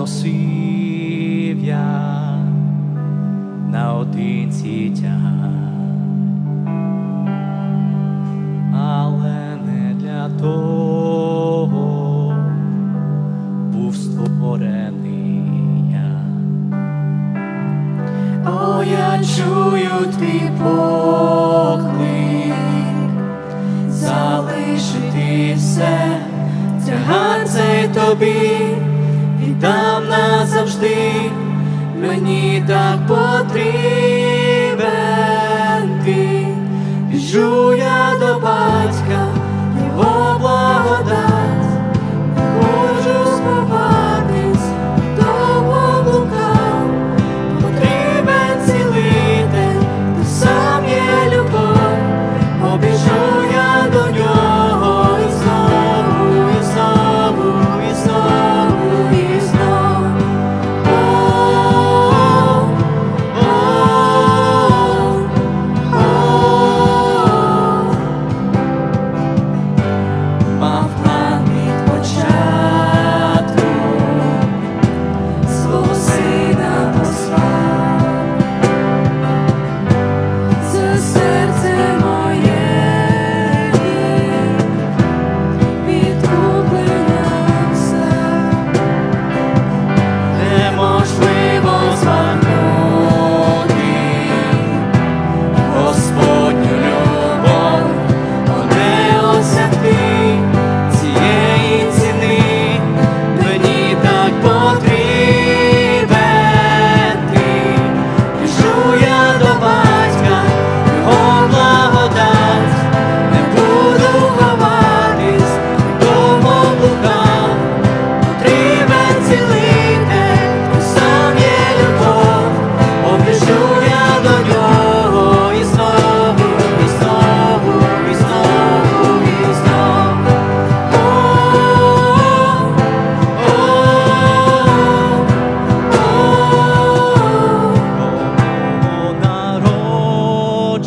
носив я один тягар, але не для того був створений я. О, я чую твій поклик, залишити все, тягар тобі там назавжди мені так потрібен ти. Біжу я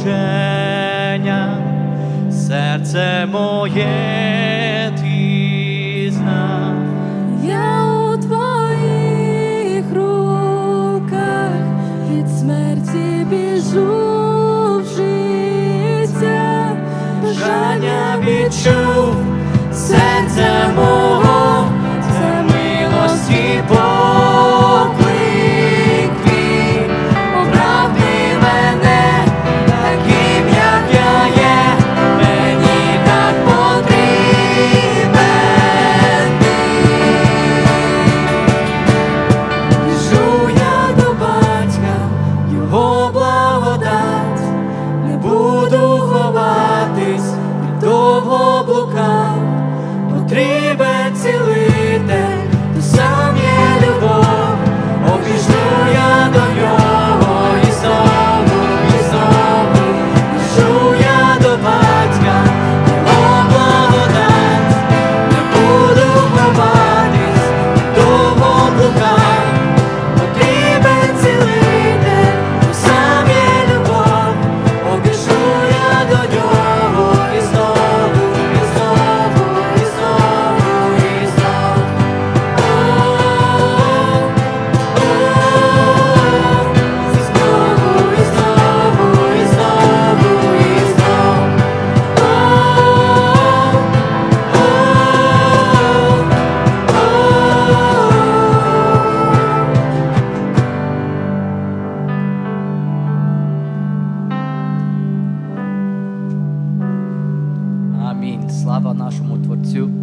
мучення, серце моє ти знав. Я у твоїх руках від смерті біжу в життя, бажання відчув. Oh, слава нашому Творцю.